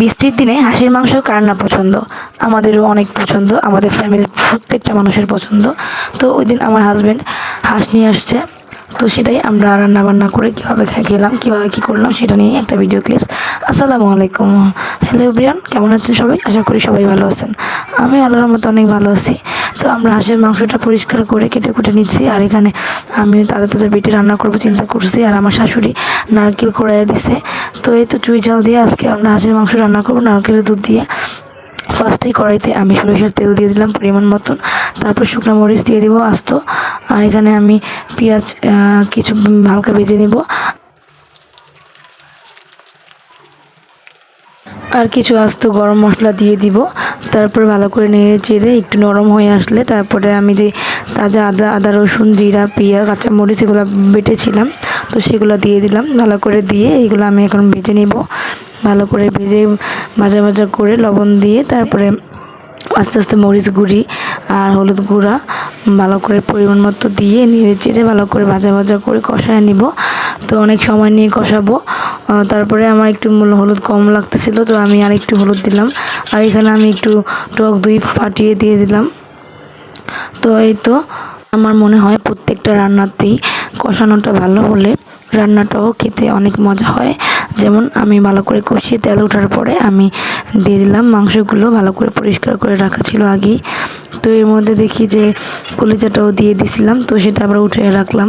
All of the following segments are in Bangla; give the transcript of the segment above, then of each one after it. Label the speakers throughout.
Speaker 1: বৃষ্টির দিনে হাঁসের মাংস কার না পছন্দ? আমাদেরও অনেক পছন্দ, আমাদের ফ্যামিলির প্রত্যেকটা মানুষের পছন্দ। তো ওই দিন আমার হাজব্যান্ড হাঁস নিয়ে আসছে। তো সেটাই আমরা রান্না বান্না করে কীভাবে খেলাম, কীভাবে কী করলাম সেটা নিয়ে একটা ভিডিও ক্লিপস আসসালামু আলাইকুম। হ্যালো ব্রিয়ান কেমন আছেন সবাই? আশা করি সবাই ভালো আছেন। আমি আল্লাহর মতো অনেক ভালো আছি। তো আমরা হাঁসের মাংসটা পরিষ্কার করে কেটে কুটে নিচ্ছি। আর এখানে আমি তাজা তাজা বেটে রান্না করব, চিন্তা করছি। আর আমার শাশুড়ি নারকেল কড়াইয়ে দিছে। তো এই তো চুই ঝাল দিয়ে আজকে আমরা হাঁসের মাংস রান্না করব নারকেলের দুধ দিয়ে। ফার্স্টেই কড়াইতে আমি সরিষার তেল দিয়ে দিলাম পরিমাণ মতন। তারপর শুকনো মরিচ দিয়ে দিব আস্ত। আর এখানে আমি পেঁয়াজ কিছু হালকা ভেজে নিব। আর কিছু আস্ত গরম মশলা দিয়ে দিব। তারপর ভালো করে নেড়ে চেড়ে একটু নরম হয়ে আসলে তারপরে আমি যে তাজা আদা আদা, রসুন, জিরা, পেঁয়াজ, কাঁচামরিচ এগুলো বেটেছিলাম, তো সেগুলো দিয়ে দিলাম। ভালো করে দিয়ে এগুলো আমি এখন ভেজে নিব। ভালো করে ভেজে ভাজা ভাজা করে লবণ দিয়ে তারপরে আস্তে আস্তে মরিচ গুঁড়ি আর হলুদ গুঁড়া ভালো করে পরিমাণ মতো দিয়ে নেড়ে চেড়ে ভালো করে ভাজা ভাজা করে কষায় নিব। তো অনেক সময় নিয়ে কষাবো। তারপরে আমার একটু হলুদ কম লাগতেছিল, তো আমি আর একটু হলুদ দিলাম। আর এখানে আমি একটু টক দই ফাটিয়ে দিয়ে দিলাম। তো এই তো আমার মনে হয় প্রত্যেকটা রান্নাতেই কষানোটা ভালো হলে রান্নাটাও খেতে অনেক মজা হয়। যেমন আমি ভালো করে কষিয়ে তেল ওঠার পরে আমি দিয়ে দিলাম মাংসগুলো ভালো করে পরিষ্কার করে রাখা ছিল আগেই। তো এর মধ্যে দেখি যে কলিজাটাও দিয়ে দিছিলাম, তো সেটা আবার উঠে রাখলাম।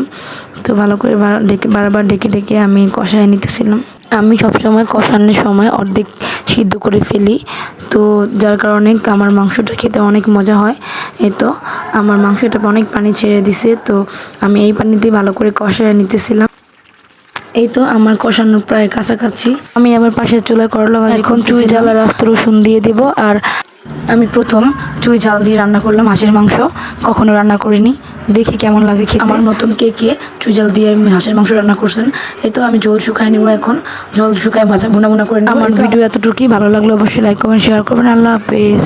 Speaker 1: তো ভালো করে ডেকে বারবার ডেকে ডেকে আমি কষায় নিতেছিলাম। আমি সবসময় কষানোর সময় অর্ধেক সিদ্ধ করে ফেলি। তো যার কারণে আমার মাংসটা খেতে অনেক মজা হয়। এই তো আমার মাংসটা অনেক পানি ছেড়ে দিছে। তো আমি এই পানিতেই ভালো করে কষায় নিতেছিলাম। এই তো আমার কষানোর প্রায় কাছাকাছি। আমি আবার পাশের চুলায় করলা ভাজি এখন চুই ঝাল আর আস্ত রসুন দিয়ে দিব। আর আমি প্রথম চুই ঝাল দিয়ে রান্না করলাম হাঁসের মাংস। কখনো রান্না করিনি। দেখি কেমন লাগে খেতে। আমার নতুন কে কে চুই ঝাল দিয়ে আমি হাঁসের মাংস রান্না করছেন এই তো আমি জল শুকাই নেব এখন। জল শুকায় ভাজা বোনা বোনা করে আমার ভিডিও এতটুকুই। ভালো লাগল অবশ্যই লাইক কমেন্ট শেয়ার করবেন। আল্লাহ হাফেজ।